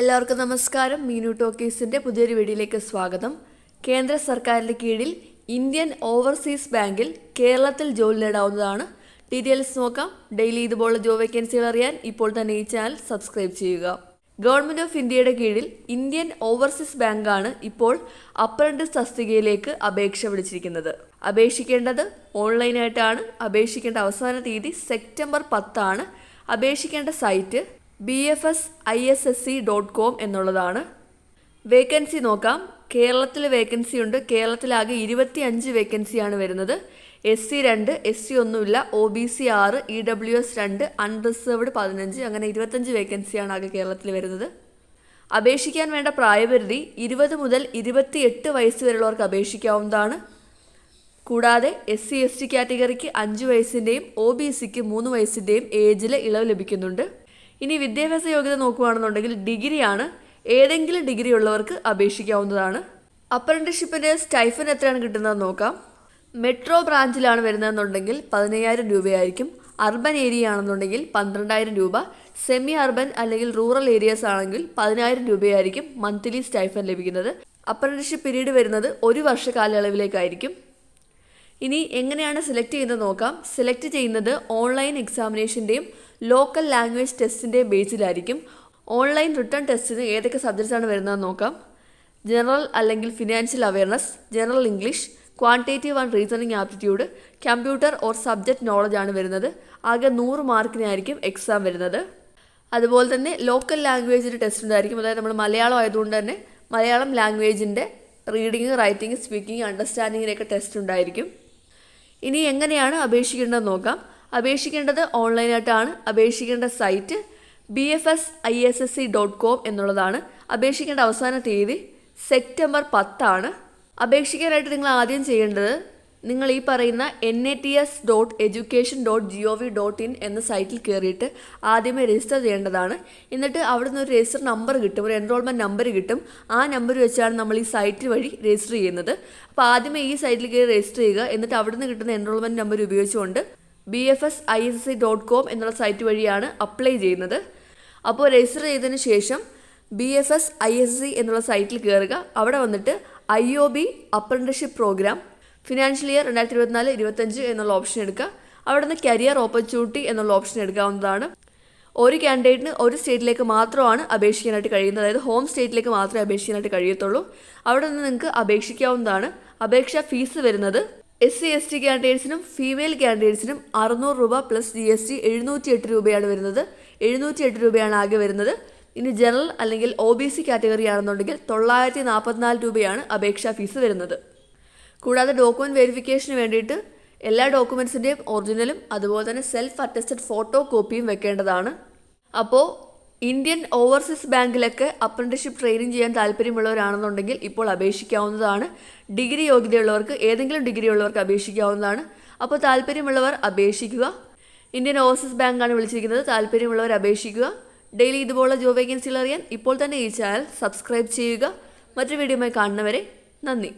എല്ലാവർക്കും നമസ്കാരം. മീനു ടോക്കീസിന്റെ പുതിയൊരു വീഡിയോയിലേക്ക് സ്വാഗതം. കേന്ദ്ര സർക്കാരിന്റെ കീഴിൽ ഇന്ത്യൻ ഓവർസീസ് ബാങ്കിൽ കേരളത്തിൽ ജോലി നേടാവുന്നതാണ്. ഡീറ്റെയിൽസ് നോക്കാം. ഡെയിലി ഇതുപോലുള്ള ജോബ് വേക്കൻസികൾ അറിയാൻ ഇപ്പോൾ തന്നെ ഈ ചാനൽ സബ്സ്ക്രൈബ് ചെയ്യുക. ഗവൺമെന്റ് ഓഫ് ഇന്ത്യയുടെ കീഴിൽ ഇന്ത്യൻ ഓവർസീസ് ബാങ്കാണ് ഇപ്പോൾ അപ്രന്റിസ് തസ്തികയിലേക്ക് അപേക്ഷ വിളിച്ചിരിക്കുന്നത്. അപേക്ഷിക്കേണ്ടത് ഓൺലൈനായിട്ടാണ്. അപേക്ഷിക്കേണ്ട അവസാന തീയതി സെപ്റ്റംബർ പത്താണ്. അപേക്ഷിക്കേണ്ട site B F S I S S C dot com എന്നുള്ളതാണ്. വേക്കൻസി നോക്കാം. കേരളത്തിൽ വേക്കൻസി ഉണ്ട്. കേരളത്തിലാകെ ഇരുപത്തി അഞ്ച് വേക്കൻസിയാണ് വരുന്നത്. എസ് സി രണ്ട് എസ് സി ഒന്നുമില്ല. ഒ ബി സി ആറ് ഇ ഡബ്ല്യു എസ് രണ്ട് അൺറിസർവ്ഡ് പതിനഞ്ച് അങ്ങനെ ഇരുപത്തഞ്ച് വേക്കൻസിയാണ് ആകെ കേരളത്തിൽ വരുന്നത്. അപേക്ഷിക്കാൻ വേണ്ട പ്രായപരിധി ഇരുപത് മുതൽ ഇരുപത്തിയെട്ട് വയസ്സ് വരെയുള്ളവർക്ക് അപേക്ഷിക്കാവുന്നതാണ്. കൂടാതെ എസ് സി എസ് ടി കാറ്റഗറിക്ക് അഞ്ച് വയസ്സിന്റെയും ഒ ബി സിക്ക് മൂന്ന് വയസ്സിന്റെയും ഏജിൽ ഇളവ് ലഭിക്കുന്നുണ്ട്. ഇനി വിദ്യാഭ്യാസ യോഗ്യത നോക്കുകയാണെന്നുണ്ടെങ്കിൽ ഡിഗ്രിയാണ്. ഏതെങ്കിലും ഡിഗ്രി ഉള്ളവർക്ക് അപേക്ഷിക്കാവുന്നതാണ്. അപ്രന്റിഷിപ്പിന്റെ സ്റ്റൈഫൻ എത്രയാണ് കിട്ടുന്നതെന്ന് നോക്കാം. മെട്രോ ബ്രാഞ്ചിലാണ് വരുന്നതെന്നുണ്ടെങ്കിൽ പതിനയ്യായിരം രൂപയായിരിക്കും. അർബൻ ഏരിയ ആണെന്നുണ്ടെങ്കിൽ പന്ത്രണ്ടായിരം രൂപ. സെമി അർബൻ അല്ലെങ്കിൽ റൂറൽ ഏരിയാസ് ആണെങ്കിൽ പതിനായിരം രൂപയായിരിക്കും മന്ത്ലി സ്റ്റൈഫൻ ലഭിക്കുന്നത്. അപ്രന്റിഷിപ്പ് പീരീഡ് വരുന്നത് ഒരു വർഷ കാലയളവിലേക്കായിരിക്കും. ഇനി എങ്ങനെയാണ് സെലക്ട് ചെയ്യുന്നത് നോക്കാം. സെലക്ട് ചെയ്യുന്നത് ഓൺലൈൻ എക്സാമിനേഷന്റെയും ലോക്കൽ ലാംഗ്വേജ് ടെസ്റ്റിന്റെ ബേസിലായിരിക്കും. ഓൺലൈൻ റിട്ടേൺ ടെസ്റ്റിന് ഏതൊക്കെ സബ്ജക്ട്സാണ് വരുന്നതെന്ന് നോക്കാം. ജനറൽ അല്ലെങ്കിൽ financial awareness general English quantitative and reasoning aptitude computer or subject knowledge ആണ് വരുന്നത്. ആകെ നൂറ് മാർക്കിനായിരിക്കും എക്സാം വരുന്നത്. അതുപോലെ തന്നെ ലോക്കൽ ലാംഗ്വേജിന്റെ ടെസ്റ്റ് ഉണ്ടായിരിക്കും. അതായത് നമ്മൾ മലയാളം ആയതുകൊണ്ട് തന്നെ മലയാളം ലാംഗ്വേജിന്റെ റീഡിങ് റൈറ്റിംഗ് സ്പീക്കിംഗ് അണ്ടർസ്റ്റാൻഡിങ്ങിനൊക്കെ ടെസ്റ്റ് ഉണ്ടായിരിക്കും. ഇനി എങ്ങനെയാണ് അപേക്ഷിക്കേണ്ടതെന്ന് നോക്കാം. അപേക്ഷിക്കേണ്ടത് ഓൺലൈനായിട്ടാണ്. അപേക്ഷിക്കേണ്ട site B F S I S S C dot com എന്നുള്ളതാണ്. അപേക്ഷിക്കേണ്ട അവസാന തീയതി സെപ്റ്റംബർ പത്താണ്. അപേക്ഷിക്കാനായിട്ട് നിങ്ങൾ ആദ്യം ചെയ്യേണ്ടത് നിങ്ങൾ ഈ പറയുന്ന N A T S dot education dot G O V dot in എന്ന സൈറ്റിൽ കയറിയിട്ട് ആദ്യമേ രജിസ്റ്റർ ചെയ്യേണ്ടതാണ്. എന്നിട്ട് അവിടെ നിന്ന് ഒരു രജിസ്റ്റർ നമ്പർ കിട്ടും ഒരു എൻറോൾമെന്റ് നമ്പർ കിട്ടും. ആ നമ്പർ വെച്ചാണ് നമ്മൾ ഈ സൈറ്റ് വഴി രജിസ്റ്റർ ചെയ്യുന്നത്. അപ്പോൾ ആദ്യമേ ഈ സൈറ്റിൽ കയറി രജിസ്റ്റർ ചെയ്യുക. എന്നിട്ട് അവിടെ നിന്ന് കിട്ടുന്ന എൻറോൾമെന്റ് നമ്പർ ഉപയോഗിച്ചുകൊണ്ട് B F S I S C dot com എന്നുള്ള സൈറ്റ് വഴിയാണ് അപ്ലൈ ചെയ്യുന്നത്. അപ്പോൾ രജിസ്റ്റർ ചെയ്തതിന് ശേഷം B F S I S C എന്നുള്ള സൈറ്റിൽ കയറുക അവിടെ വന്നിട്ട് I O B apprenticeship programme financial year രണ്ടായിരത്തി ഇരുപത്തിനാല് ഇരുപത്തഞ്ച് എന്നുള്ള ഓപ്ഷൻ എടുക്കുക. അവിടെ നിന്ന് കരിയർ ഓപ്പർച്യൂണിറ്റി എന്നുള്ള ഓപ്ഷൻ എടുക്കാവുന്നതാണ്. ഒരു കാൻഡിഡേറ്റിന് ഒരു സ്റ്റേറ്റിലേക്ക് മാത്രമാണ് അപേക്ഷിക്കാനായിട്ട് കഴിയുന്നത്. അതായത് ഹോം സ്റ്റേറ്റിലേക്ക് മാത്രമേ അപേക്ഷിക്കാനായിട്ട് കഴിയത്തുള്ളൂ. അവിടെ നിന്ന് നിങ്ങൾക്ക് അപേക്ഷിക്കാവുന്നതാണ്. അപേക്ഷാ ഫീസ് വരുന്നത് എസ് സി എസ് ടി ക്യാൻഡിഡേറ്റ്സിനും ഫീമെയിൽ ക്യാൻഡിഡേറ്റ്സിനും അറുന്നൂറ് രൂപ പ്ലസ് ജി എസ് ടി എഴുന്നൂറ്റി എട്ട് രൂപയാണ് വരുന്നത്. എഴുന്നൂറ്റി എട്ട് രൂപയാണ് ആകെ വരുന്നത്. ഇനി ജനറൽ അല്ലെങ്കിൽ ഒ ബി സി കാറ്റഗറി ആണെന്നുണ്ടെങ്കിൽ തൊള്ളായിരത്തി നാൽപ്പത്തിനാല് രൂപയാണ് അപേക്ഷാ ഫീസ് വരുന്നത്. കൂടാതെ ഡോക്യുമെന്റ് വെരിഫിക്കേഷന് വേണ്ടിയിട്ട് എല്ലാ ഡോക്യുമെൻസിന്റെയും ഒറിജിനലും അതുപോലെ തന്നെ സെൽഫ് അറ്റസ്റ്റഡ് ഫോട്ടോ കോപ്പിയും വെക്കേണ്ടതാണ്. അപ്പോൾ ഇന്ത്യൻ ഓവർസീസ് ബാങ്കിലൊക്കെ അപ്രന്റിഷിപ്പ് ട്രെയിനിങ് ചെയ്യാൻ താല്പര്യമുള്ളവരാണെന്നുണ്ടെങ്കിൽ ഇപ്പോൾ അപേക്ഷിക്കാവുന്നതാണ്. ഡിഗ്രി യോഗ്യതയുള്ളവർക്ക് ഏതെങ്കിലും ഡിഗ്രി ഉള്ളവർക്ക് അപേക്ഷിക്കാവുന്നതാണ്. അപ്പോൾ താല്പര്യമുള്ളവർ അപേക്ഷിക്കുക. ഇന്ത്യൻ ഓവർസീസ് ബാങ്കാണ് വിളിച്ചിരിക്കുന്നത്. താല്പര്യമുള്ളവർ അപേക്ഷിക്കുക. ഡെയിലി ഇതുപോലുള്ള ജോബ് വേക്കൻസികൾ അറിയാൻ ഇപ്പോൾ തന്നെ ഈ ചാനൽ സബ്സ്ക്രൈബ് ചെയ്യുക. മറ്റൊരു വീഡിയോയുമായി കാണുന്നവരെ നന്ദി.